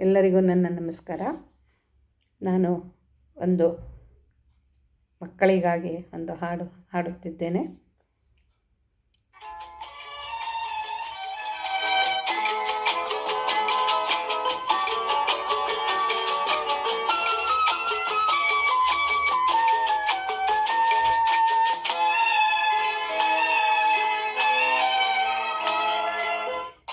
ಎಲ್ಲರಿಗೂ ನನ್ನ ನಮಸ್ಕಾರ. ನಾನು ಒಂದು ಮಕ್ಕಳಿಗಾಗಿ ಒಂದು ಹಾಡು ಹಾಡುತ್ತಿದ್ದೇನೆ.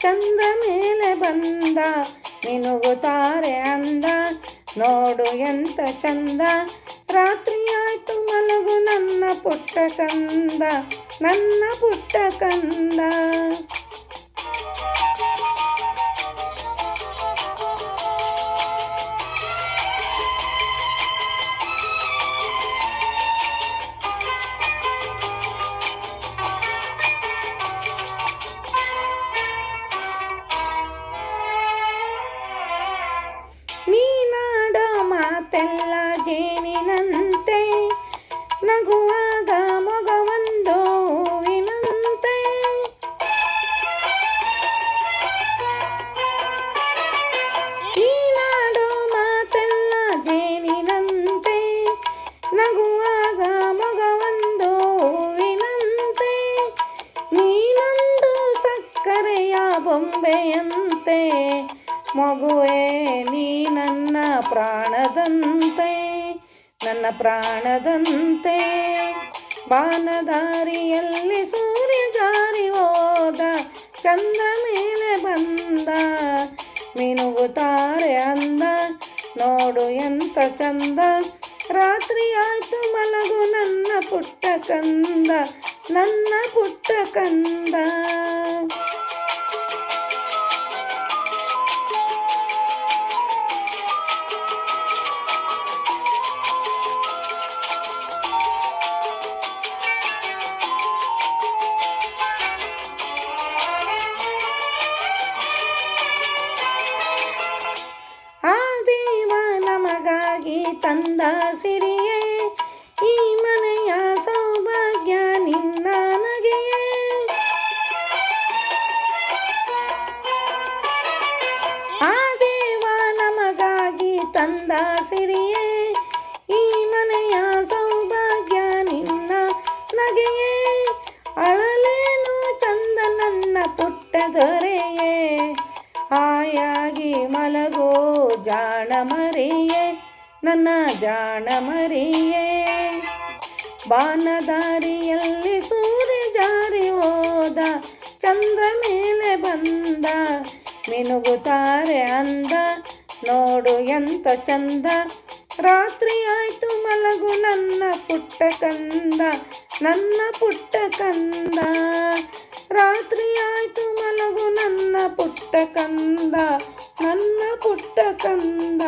ಚಂದ್ರ ಮೇಲೆ ಬಂದ ಮಿನುಗುತ್ತಾರೆ ಅಂದ. ನೋಡು ಎಂತ ಚಂದ ರಾತ್ರಿಯಾಯ್ತು ಮಲಗು ನನ್ನ ಪುಟ್ಟ ಕಂದ, ನನ್ನ ಪುಟ್ಟ ಕಂದ. ನಗುವಾಗ ಮಗವೊಂದು ಹೂವಿನಂತೆ, ನೀನೊಂದು ಸಕ್ಕರೆಯ ಬೊಂಬೆಯಂತೆ, ಮಗುವೆ, ನೀ ನನ್ನ ಪ್ರಾಣದಂತೆ ನನ್ನ ಪ್ರಾಣದಂತೆ. ಬಾನದಾರಿಯಲ್ಲಿ ಸೂರ್ಯ ಜಾರಿ ಹೋದ, ಚಂದ್ರ ಮೇಲೆ ಬಂದ, ಮಿನುಗುತ್ತಾರೆ ಅಂದ, ನೋಡು ಎಂತ ಚಂದ ರಾತ್ರಿ ಆಯ್ತು ಮಲಗು ನನ್ನ ಪುಟ್ಟ ಕಂದ ನನ್ನ ಪುಟ್ಟ ಕಂದ. ಸಿರಿಯೇ, ಈ ಮನೆಯ ಸೌಭಾಗ್ಯ ನಿನ್ನ ನಗೆಯೇ. ಅಳಲೇನು ಚಂದ ನನ್ನ ಪುಟ್ಟ ದೊರೆಯೇ. ಹಾಯಾಗಿ ಮಲಗೋ ಜಾಣ ಮರಿಯೇ, ನನ್ನ ಜಾಣ ಮರಿಯೇ. ಬಾನದಾರಿಯಲ್ಲಿ ಸೂರ್ಯ ಜಾರಿ ಹೋದ, ಚಂದ್ರ ಮೇಲೆ ಬಂದ, ಮಿನುಗುತ್ತಾರೆ ಅಂದ. ನೋಡು ಎಂತ ಚಂದ. ರಾತ್ರಿ ಆಯ್ತು ಮಲಗು ನನ್ನ ಪುಟ್ಟ ಕಂದ, ನನ್ನ ಪುಟ್ಟ ಕಂದ. ರಾತ್ರಿ ಆಯ್ತು ಮಲಗು ನನ್ನ ಪುಟ್ಟ ಕಂದ, ನನ್ನ ಪುಟ್ಟ ಕಂದ.